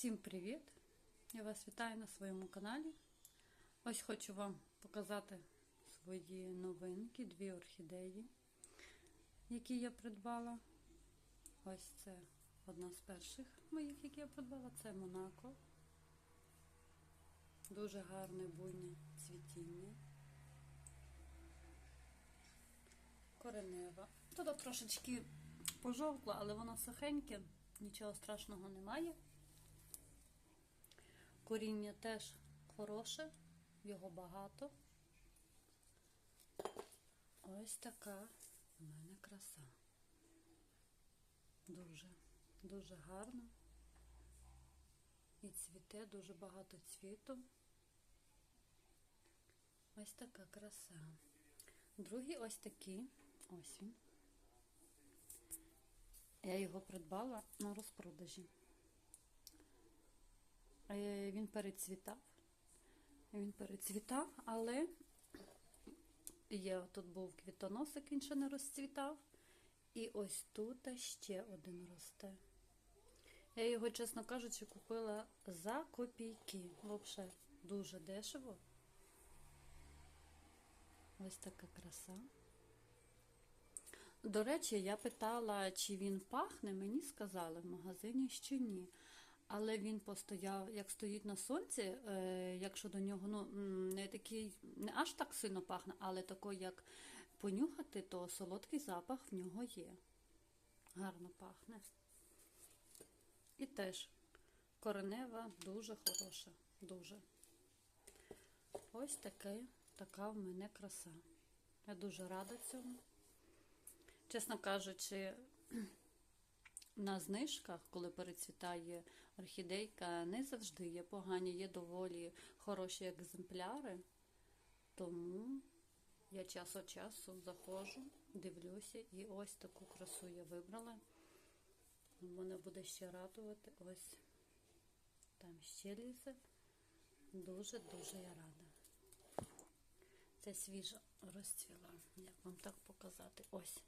Всім привіт! Я вас вітаю на своєму каналі. Ось хочу вам показати свої новинки, дві орхідеї, які я придбала. Ось це одна з перших моїх, які я придбала, це Монако. Дуже гарне буйне цвітіння. Коренева. Тут трошечки пожовкла, але воно сухеньке, нічого страшного немає. Коріння теж хороше, його багато. Ось така у мене краса. Дуже, дуже гарно. І цвіте, дуже багато цвіту. Ось така краса. Другий ось такий. Ось він. Я його придбала на розпродажі. Він перецвітав. Він перецвітав, але є, тут був квітоносик, він ще не розцвітав. І ось тут ще один росте. Я його, чесно кажучи, купила за копійки. Взагалі, дуже дешево. Ось така краса. До речі, я питала, чи він пахне, мені сказали в магазині, що ні. Але він постояв, як стоїть на сонці, е, якщо до нього ну, не такий, не аж так сильно пахне, але такий, як понюхати, то солодкий запах в нього є. Гарно пахне. І теж коренева дуже хороша, дуже. Ось таке, така в мене краса. Я дуже рада цьому. Чесно кажучи, на знижках, коли перецвітає орхідейка, не завжди є погані, є доволі хороші екземпляри. Тому я час від часу заходжу, дивлюся, і ось таку красу я вибрала. Мене буде ще радувати. Ось там ще лізе. Дуже-дуже я рада. Це свіжа розцвіла. Як вам так показати? Ось.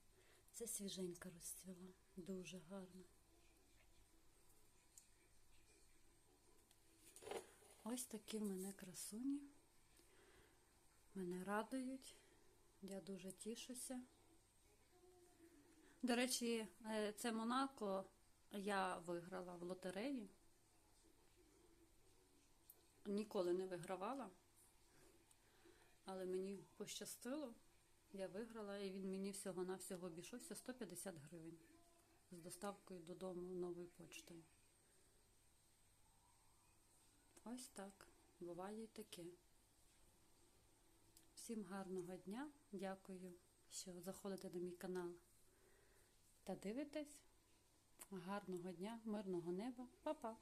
Це свіженька розцвіла. Дуже гарно. Ось такі в мене красуні. Мене радують. Я дуже тішуся. До речі, е, це Монако я виграла в лотереї. Ніколи не вигравала, але мені пощастило. Я виграла, і він мені всього-навсього обійшовся 150 гривень з доставкою додому новою почтою. Ось так. Буває і таке. Всім гарного дня. Дякую, що заходите на мій канал та дивитесь. Гарного дня, мирного неба. Па-па!